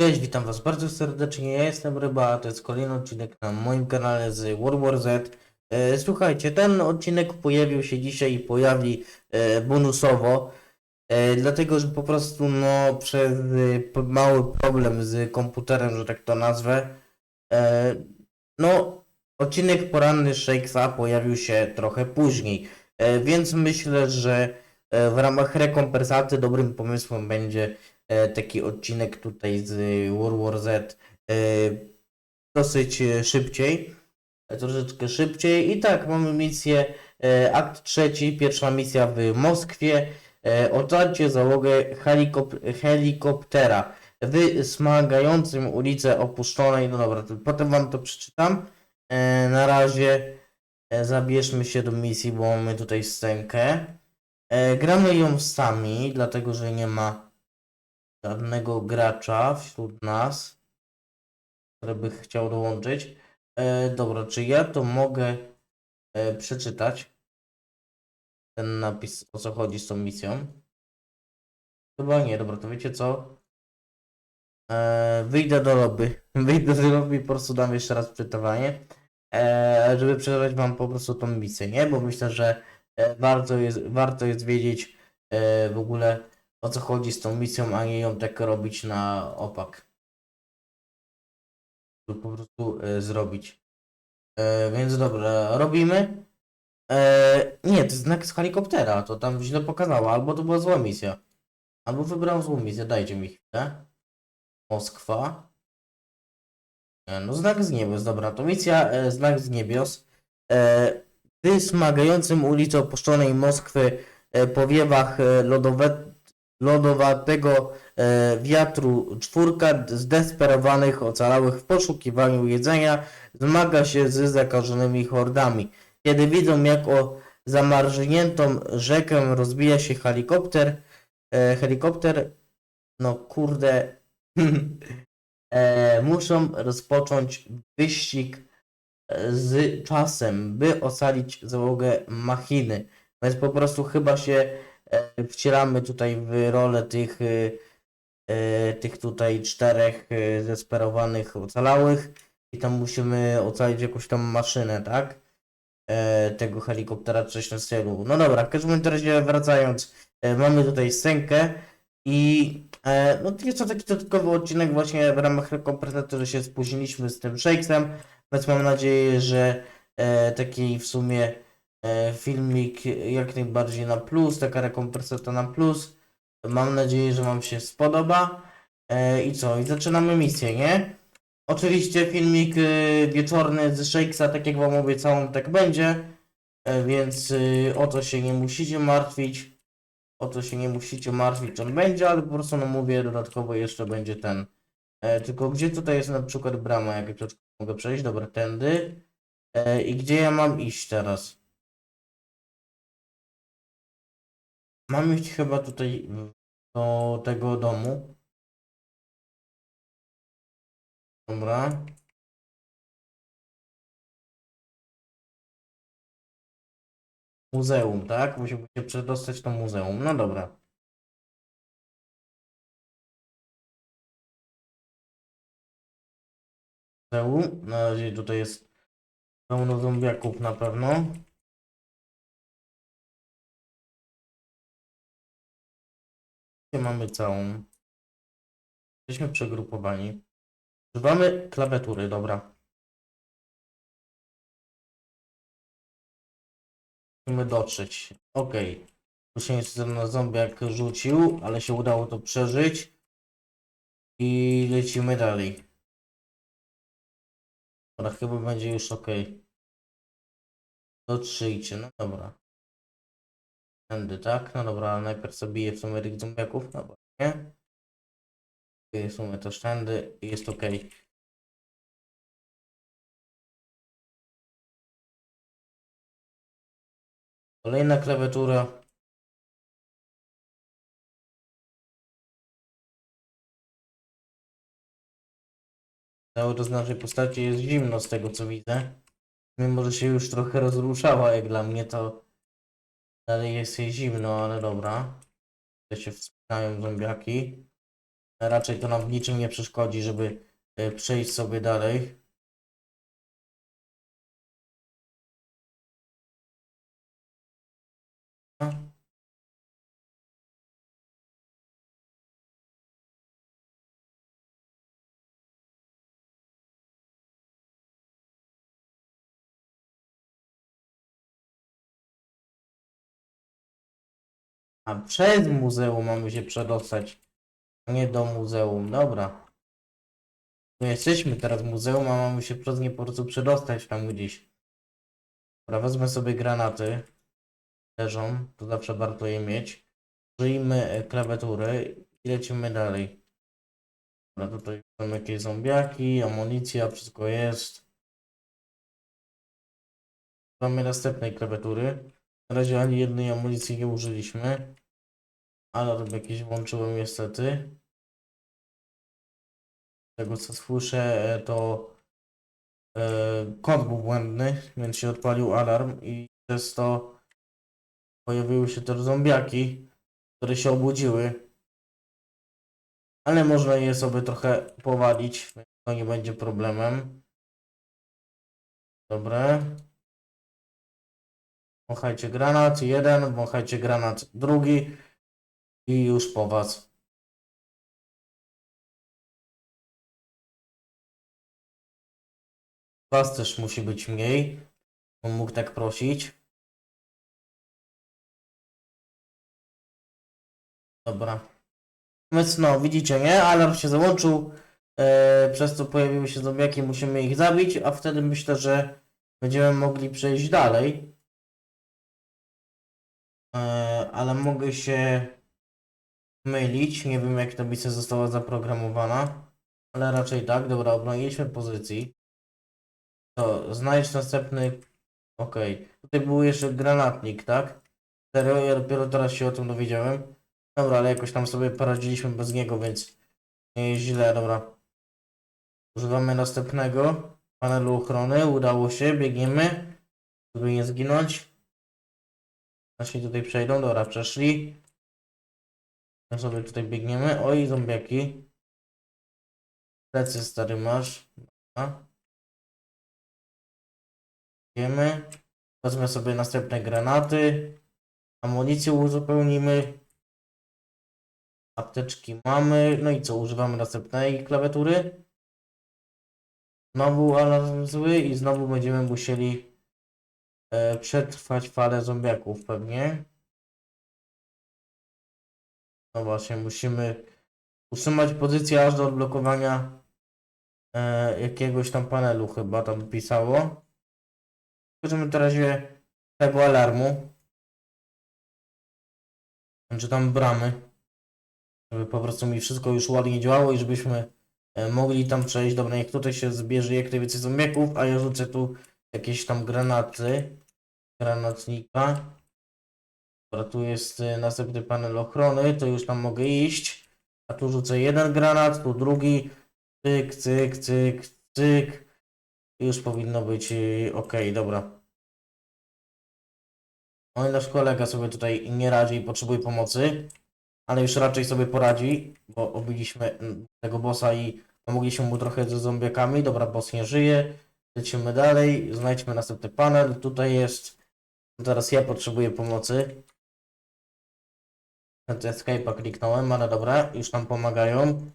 Cześć, witam was bardzo serdecznie, ja jestem Ryba, a to jest kolejny odcinek na moim kanale z World War Z. E, Słuchajcie, ten odcinek pojawił się dzisiaj i pojawi e, bonusowo, e, dlatego że po prostu no przez e, mały problem z komputerem, że tak to nazwę, e, no odcinek poranny Shakesa pojawił się trochę później, e, więc myślę, że e, w ramach rekompensaty dobrym pomysłem będzie taki odcinek tutaj z World War Z e, dosyć e, szybciej, e, troszeczkę szybciej. I tak, mamy misję, e, akt trzeci, pierwsza misja w Moskwie. E, Otarcie załogę helikop- helikoptera w smagającym ulicę opuszczonej. No dobra, potem wam to przeczytam. E, Na razie e, zabierzmy się do misji, bo mamy tutaj scenkę. E, Gramy ją sami, dlatego że nie ma żadnego gracza wśród nas, który by chciał dołączyć. E, dobra, czy ja to mogę e, przeczytać? Ten napis, o co chodzi z tą misją? Chyba nie, dobra, to wiecie co? E, wyjdę do lobby. Wyjdę do lobby i po prostu dam jeszcze raz czytowanie, e, żeby przeczytać wam po prostu tą misję, nie? Bo myślę, że e, warto jest, warto jest wiedzieć e, w ogóle o co chodzi z tą misją, a nie ją tak robić na opak. To po prostu e, zrobić. E, więc dobra, robimy. E, nie, to znak z helikoptera, to tam źle pokazało, albo to była zła misja. Albo wybrałem złą misję, dajcie mi chwilę. Moskwa. No znak z niebios, dobra, to misja e, znak z niebios. E, w smagającym ulicą opuszczonej Moskwy e, powiewach e, lodowe, lodowatego e, wiatru czwórka zdesperowanych ocalałych w poszukiwaniu jedzenia zmaga się z zakażonymi hordami. Kiedy widzą jak o zamarzniętą rzekę rozbija się helikopter, e, helikopter, no kurde, e, muszą rozpocząć wyścig z czasem, by ocalić załogę machiny. Więc po prostu chyba się wcielamy tutaj w rolę tych, e, e, tych tutaj czterech e, zesperowanych ocalałych i tam musimy ocalić jakąś tam maszynę, tak? E, tego helikoptera, coś na stylu. No dobra, w każdym razie wracając, e, mamy tutaj scenkę i e, no jest to taki dodatkowy odcinek właśnie w ramach rekompensaty, że się spóźniliśmy z tym Shakesem, więc mam nadzieję, że e, taki w sumie e, filmik jak najbardziej na plus, taka rekompensata na plus. Mam nadzieję, że Wam się spodoba. E, I co? I zaczynamy misję, nie? Oczywiście filmik y, wieczorny z Shakesa, tak jak Wam obiecałem, tak będzie. E, więc o to się nie musicie martwić. O to się nie musicie martwić, on będzie, ale po prostu no mówię, dodatkowo jeszcze będzie ten. E, tylko gdzie tutaj jest na przykład brama, jak mogę przejść? Dobra, tędy. E, I gdzie ja mam iść teraz? Mam iść chyba tutaj do tego domu. Dobra. Muzeum, tak? Musimy się przedostać do muzeum. No dobra. Muzeum. Na razie tutaj jest pełno zombiaków na pewno. Mamy całą? Jesteśmy przegrupowani. Używamy klawiatury, dobra. Musimy dotrzeć. Ok. Tu się na zombiak rzucił, ale się udało to przeżyć. I lecimy dalej. Dobra, chyba będzie już ok. Dotrzyjcie, no dobra. Tędy, tak? No dobra, najpierw zabiję w sumie tych zombiaków, no nie? W sumie też tędy i jest ok. Kolejna klawiatura. Cały czas naszej postaci jest zimno z tego co widzę. Mimo, że się już trochę rozruszała jak dla mnie to dalej jest jej zimno, ale dobra. Tutaj się wspinają zombiaki. Raczej to nam w niczym nie przeszkodzi, żeby e, przejść sobie dalej. A przez muzeum mamy się przedostać, nie do muzeum. Dobra. No jesteśmy teraz w muzeum, a mamy się przez nie po prostu przedostać tam gdzieś. Dobra, wezmę sobie granaty. Leżą, to zawsze warto je mieć. Użyjmy e, klawiatury i lecimy dalej. Dobra, tutaj są jakieś zombiaki, amunicja, wszystko jest. Mamy następnej klawiatury. Na razie ani jednej amunicji nie użyliśmy. Alarm jakiś włączyłem niestety. Z tego co słyszę, e, to e, kod był błędny, więc się odpalił alarm i przez to pojawiły się też zombiaki, które się obudziły. Ale można je sobie trochę powalić, więc to nie będzie problemem. Dobre. Wąchajcie granat, jeden, wąchajcie granat, drugi i już po was. Was też musi być mniej. On mógł tak prosić. Dobra. Więc no, widzicie, nie? Alarm się załączył. e, przez co pojawiły się zombiaki, musimy ich zabić, a wtedy myślę, że będziemy mogli przejść dalej. E, ale mogę się mylić. Nie wiem, jak ta misja została zaprogramowana. Ale raczej tak. Dobra, obroniliśmy pozycji. To znajdź następny. Okej. Tutaj był jeszcze granatnik, tak? Serio, ja dopiero teraz się o tym dowiedziałem. Dobra, ale jakoś tam sobie poradziliśmy bez niego, więc nie jest źle, dobra. Używamy następnego panelu ochrony. Udało się, biegniemy, żeby nie zginąć. Nasi tutaj przejdą, dobra, przeszli. My sobie tutaj biegniemy. Oj, zombiaki. Plecy stary masz. Dobra. Wiemy. Wezmę sobie następne granaty. Amunicję uzupełnimy. Apteczki mamy. No i co? Używamy następnej klawiatury. Znowu alarm zły i znowu będziemy musieli e, przetrwać falę zombiaków pewnie. No właśnie, musimy utrzymać pozycję aż do odblokowania e, jakiegoś tam panelu chyba tam pisało. Na razie tego alarmu. Czy tam bramy. Żeby po prostu mi wszystko już ładnie działało i żebyśmy e, mogli tam przejść. Dobra, niech tutaj się zbierze jak najwięcej zombiaków, a ja rzucę tu jakieś tam granaty. Granatnika. Dobra, tu jest e, następny panel ochrony, to już tam mogę iść. A tu rzucę jeden granat, tu drugi. Cyk, cyk, cyk, cyk. Już powinno być ok, dobra. No i nasz kolega sobie tutaj nie radzi i potrzebuje pomocy. Ale już raczej sobie poradzi, bo obiliśmy mm, tego bossa i pomogliśmy mu trochę ze zombiakami. Dobra, boss nie żyje. Lecimy dalej, znajdźmy następny panel. Tutaj jest. Teraz ja potrzebuję pomocy. Escape'a kliknąłem, ale dobra, już nam pomagają.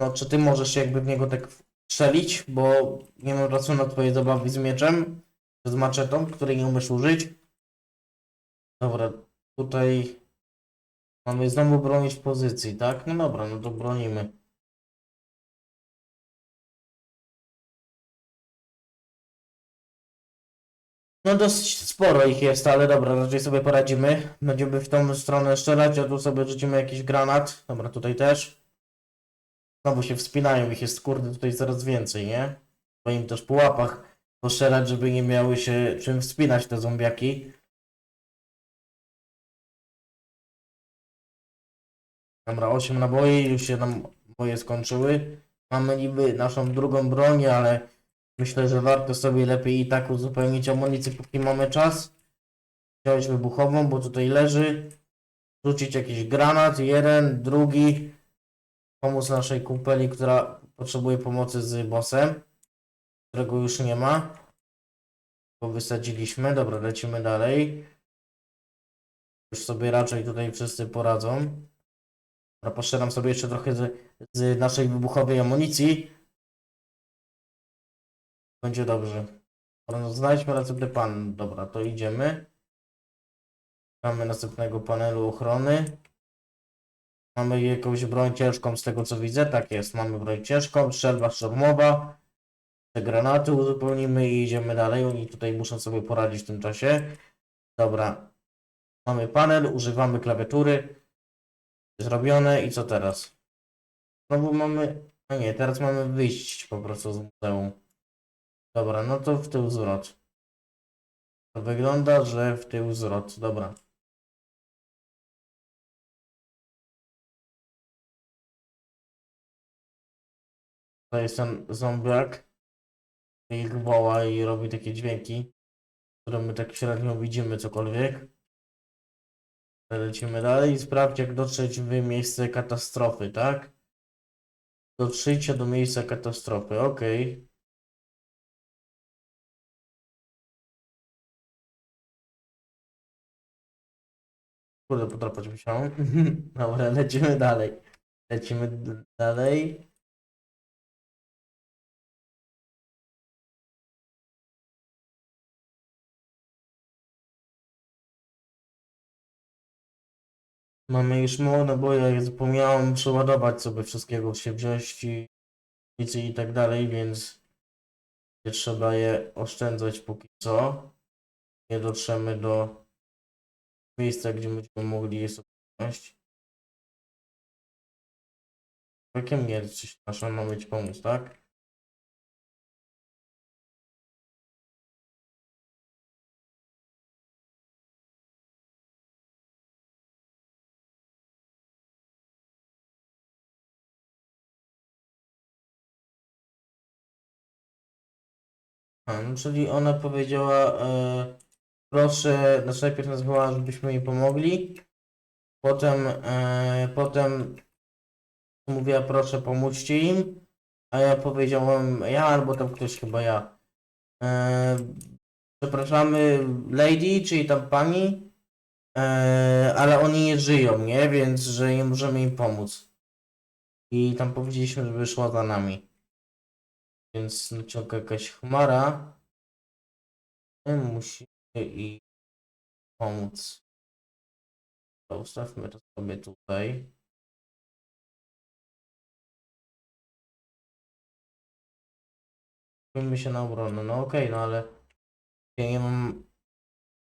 No, czy ty możesz jakby w niego tak strzelić, bo nie mam czasu na twoje zabawy z mieczem, z maczetą, której nie umiesz użyć. Dobra, tutaj mamy znowu bronić pozycji, tak? No dobra, no to bronimy. No dosyć sporo ich jest, ale dobra, raczej sobie poradzimy. Będziemy w tą stronę strzelać, a tu sobie rzucimy jakiś granat. Dobra, tutaj też. Znowu się wspinają, ich jest kurde tutaj coraz więcej, nie? Bo im też po łapach poszerać, żeby nie miały się czym wspinać te zombiaki. Dobra, 8 naboi, już się nam moje skończyły. Mamy niby naszą drugą broń, ale myślę, że warto sobie lepiej i tak uzupełnić amunicję, póki mamy czas. Wziąć wybuchową, bo tutaj leży. Rzucić jakiś granat, jeden, drugi. pomóc naszej kumpeli, która potrzebuje pomocy z bossem, którego już nie ma. Bo wysadziliśmy. Dobra, lecimy dalej. Już sobie raczej tutaj wszyscy poradzą. Dobra, poszedłem sobie jeszcze trochę z, z naszej wybuchowej amunicji. Będzie dobrze. Znajdźmy następny pan. Dobra, to idziemy. Mamy następnego panelu ochrony. Mamy jakąś broń ciężką z tego co widzę. Tak jest, mamy broń ciężką, strzelba szturmowa. Te granaty uzupełnimy i idziemy dalej. Oni tutaj muszą sobie poradzić w tym czasie. Dobra. Mamy panel, używamy klawiatury. Zrobione i co teraz? Znowu mamy. No nie, teraz mamy wyjść po prostu z muzeum. Dobra, no to w tył zwrot. To wygląda, że w tył zwrot. Dobra. To jest ten zombiak. Ich woła i robi takie dźwięki, które my tak średnio widzimy cokolwiek. Lecimy dalej i sprawdź jak dotrzeć w miejsce katastrofy, tak? Dotrzyjcie do miejsca katastrofy, okej. Kurde, podrapać musiałem. Dobra, lecimy dalej. Lecimy dalej. Mamy już mało naboje, jak zapomniałem przeładować sobie wszystkiego, się wziąć i i tak dalej, więc trzeba je oszczędzać póki co. Nie dotrzemy do miejsca, gdzie będziemy mogli je sobie wziąć. Jakiem nie coś nasza ma mieć pomóc, tak? A, no, czyli ona powiedziała, e, proszę, znaczy najpierw nazwała, żebyśmy jej pomogli, potem, e, potem mówiła, proszę, pomóżcie im, a ja powiedziałem, ja albo tam ktoś chyba ja. E, przepraszamy, lady, czyli tam pani, e, ale oni nie żyją, nie? Więc, że nie możemy im pomóc. I tam powiedzieliśmy, żeby szła za nami. Więc naciąga jakaś chmara. My musimy i pomóc. To Ustawmy to sobie tutaj. Skupimy się na obronę. No okej, no ale ja nie mam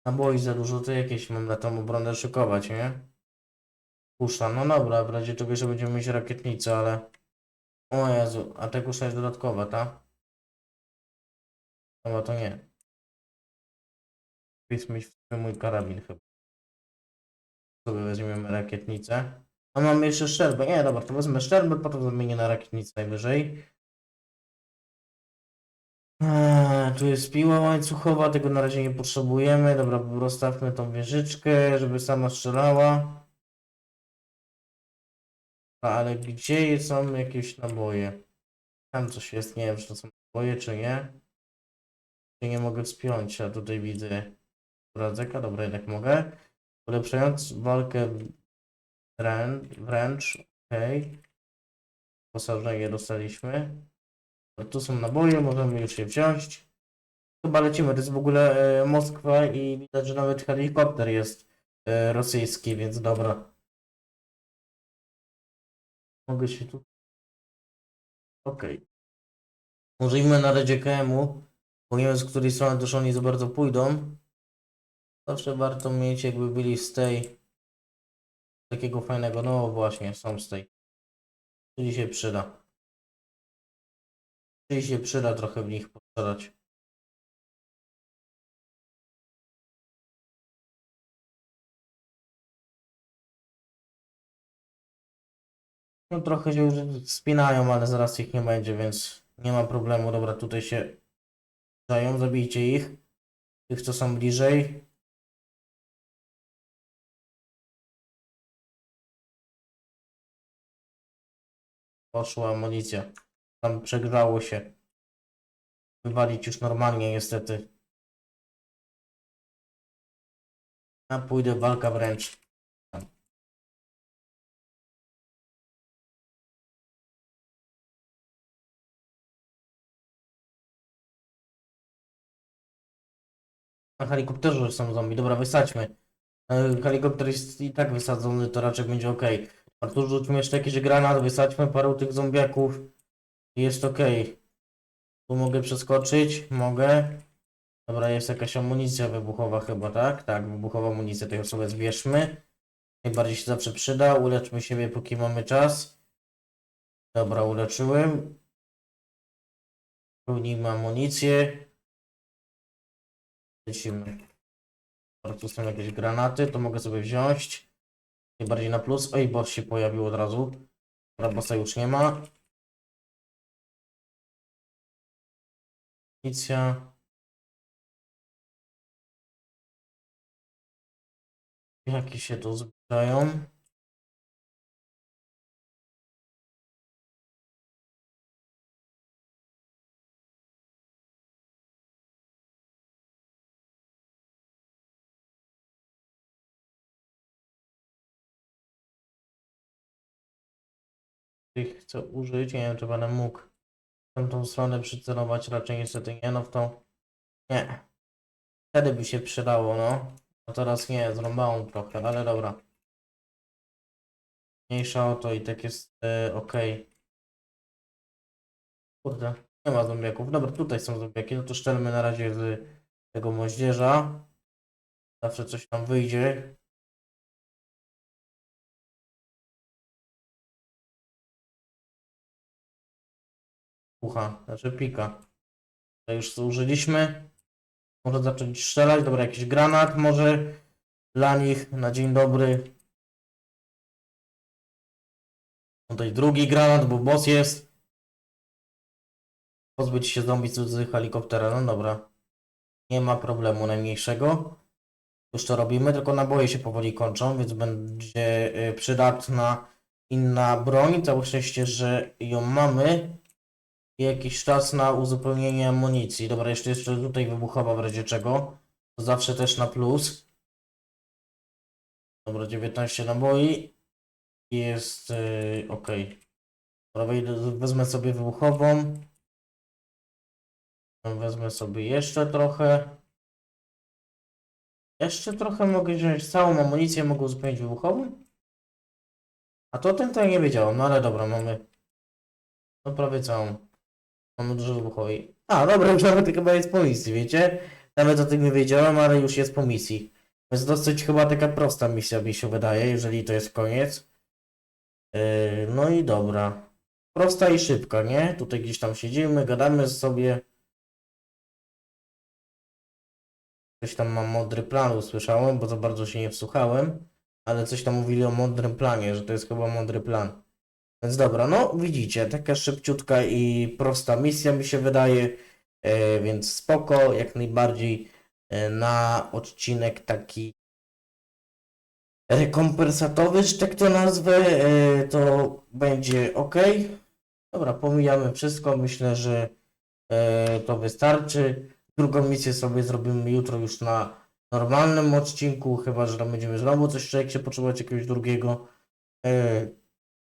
naboi za dużo, to jakieś mam na tą obronę szykować, nie? Kusza, no dobra, w razie czego jeszcze będziemy mieć rakietnicę, ale... O Jezu, a ta kusza jest dodatkowa, ta? Chyba to nie. W sumie mój karabin chyba. Sobie weźmiemy rakietnicę. A mamy jeszcze szczerbę. Nie, dobra, to wezmę szczerbę, potem zamienię na rakietnicę najwyżej. Eee, tu jest piła łańcuchowa, tego na razie nie potrzebujemy. Dobra, rozstawmy tą wieżyczkę, żeby sama strzelała. A, ale gdzie są jakieś naboje? Tam coś jest, nie wiem, czy to są naboje, czy nie. Czy nie mogę wspiąć, a tutaj widzę Radzeka, dobra, jednak mogę. Ulepszając walkę wręcz, okej. Posażenie dostaliśmy. Tu są naboje, możemy już je wziąć. Chyba lecimy, to jest w ogóle e, Moskwa i widać, że nawet helikopter jest e, rosyjski, więc dobra. Mogę się tu... Okej. Użyjmy na razie KM-u, bo nie wiem z której strony też oni za bardzo pójdą. Zawsze warto mieć jakby byli z tej takiego fajnego, no właśnie, są z tej. Czyli się przyda. Czyli się przyda trochę w nich postrzelać. No trochę się już spinają, ale zaraz ich nie będzie, więc nie ma problemu. Dobra, tutaj się dają, zabijcie ich. Tych, co są bliżej. Poszła amunicja. Tam przegrzało się. Wywalić już normalnie niestety. Ja pójdę walka wręcz. Na helikopterze już są zombie. Dobra, wysadźmy. E, Helikopter jest i tak wysadzony, to raczej będzie ok. Artur, rzućmy jeszcze jakiś granat, wysadźmy paru tych zombiaków. i Jest ok. Tu mogę przeskoczyć? Mogę. Dobra, jest jakaś amunicja wybuchowa chyba, tak? Tak, wybuchowa amunicja, tej sobie zbierzmy. Najbardziej się zawsze przyda. Uleczmy siebie, póki mamy czas. Dobra, uleczyłem. Pełnijmy amunicję. Lecimy. Tu są jakieś granaty, to mogę sobie wziąć. Najbardziej na plus. Oj, boss się pojawił od razu. Dobra, bossa już nie ma. Amunicja. Jakie się tu zbliżają? Tych chcę użyć, nie wiem czy będę mógł w tamtą stronę przycelować, raczej niestety nie, no w tą nie. Wtedy by się przydało, no. A teraz nie, zrąbałem trochę, ale dobra. Mniejsza o to i tak jest e, ok. Kurde, nie ma zombiaków. Dobra, tutaj są zombiaki, no to szczelmy na razie z tego moździerza. Zawsze coś tam wyjdzie. Pucha, znaczy pika. To już zużyliśmy. Może zacząć strzelać. Dobra, jakiś granat może dla nich na dzień dobry. Tutaj drugi granat, bo boss jest. Pozbyć się zombie z helikoptera. No dobra. Nie ma problemu najmniejszego. Już to robimy, tylko naboje się powoli kończą, więc będzie y, przydatna inna broń. Całe szczęście, że ją mamy. Jakiś czas na uzupełnienie amunicji. Dobra, jeszcze jeszcze tutaj wybuchowa w razie czego. To zawsze też na plus. Dobra, 19 naboi. Jest yy, ok. Dobra, wezmę sobie wybuchową. Wezmę sobie jeszcze trochę. Jeszcze trochę mogę wziąć całą amunicję, mogę uzupełnić wybuchową. A to ten to ja nie wiedziałem, no ale dobra, mamy. No prawie całą. Mamy dużo wybuchowej. A, dobra, już nawet chyba jest po misji, wiecie? Nawet o tym nie wiedziałem, ale już jest po misji. Jest dosyć chyba taka prosta misja, mi się wydaje, jeżeli to jest koniec. Yy, no i dobra. Prosta i szybka, nie? Tutaj gdzieś tam siedzimy, gadamy sobie. Coś tam mam mądry plan, usłyszałem, bo za bardzo się nie wsłuchałem. Ale coś tam mówili o mądrym planie, że to jest chyba mądry plan. Więc dobra, no widzicie, taka szybciutka i prosta misja mi się wydaje, e, więc spoko, jak najbardziej e, na odcinek taki rekompensatowy, że tak to nazwę, e, to będzie ok. Dobra, pomijamy wszystko, myślę, że to wystarczy. Drugą misję sobie zrobimy jutro już na normalnym odcinku, chyba, że tam będziemy znowu coś jak się potrzebować jakiegoś drugiego.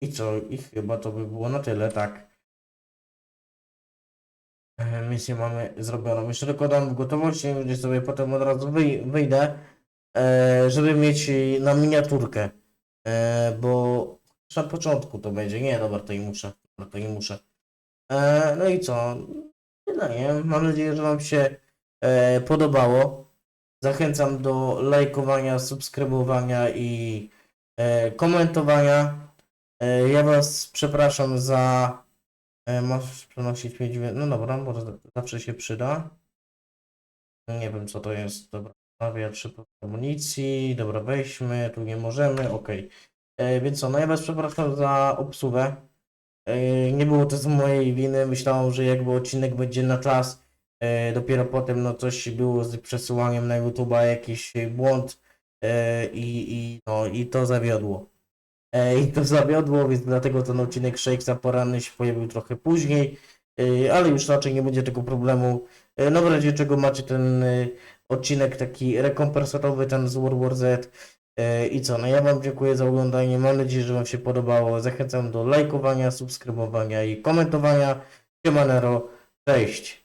I co? I chyba to by było na tyle, tak. E, Misję mamy zrobioną. Jeszcze tylko dam gotowość, nie będzie sobie potem od razu wyj wyjdę, e, żeby mieć na miniaturkę. E, bo na początku to będzie. Nie, dobra, to i muszę. Dobra, to muszę. E, no i co? Tyle, nie? Mam nadzieję, że Wam się e, podobało. Zachęcam do lajkowania, subskrybowania i e, komentowania. E, Ja was przepraszam za. e, Możesz przenosić mnie dźwięk. No dobra, bo zawsze się przyda. Nie wiem co to jest. Dobra, nawia trzy amunicji. Dobra, weźmy. Tu nie możemy. Ok. Więc co, no ja was przepraszam za obsługę. E, Nie było to z mojej winy. Myślałem, że jakby odcinek będzie na czas. e, Dopiero potem no coś było z przesyłaniem na YouTube'a, jakiś błąd e, i, i, no, i to zawiodło. I to zawiodło, więc dlatego ten odcinek Shakesa poranny się pojawił trochę później, ale już raczej nie będzie tego problemu. No w razie czego macie ten e, odcinek taki rekompensatowy, ten z World War Z. I co, no ja Wam dziękuję za oglądanie, mam nadzieję, że Wam się podobało. Zachęcam do lajkowania, subskrybowania i komentowania. Siemanero, cześć!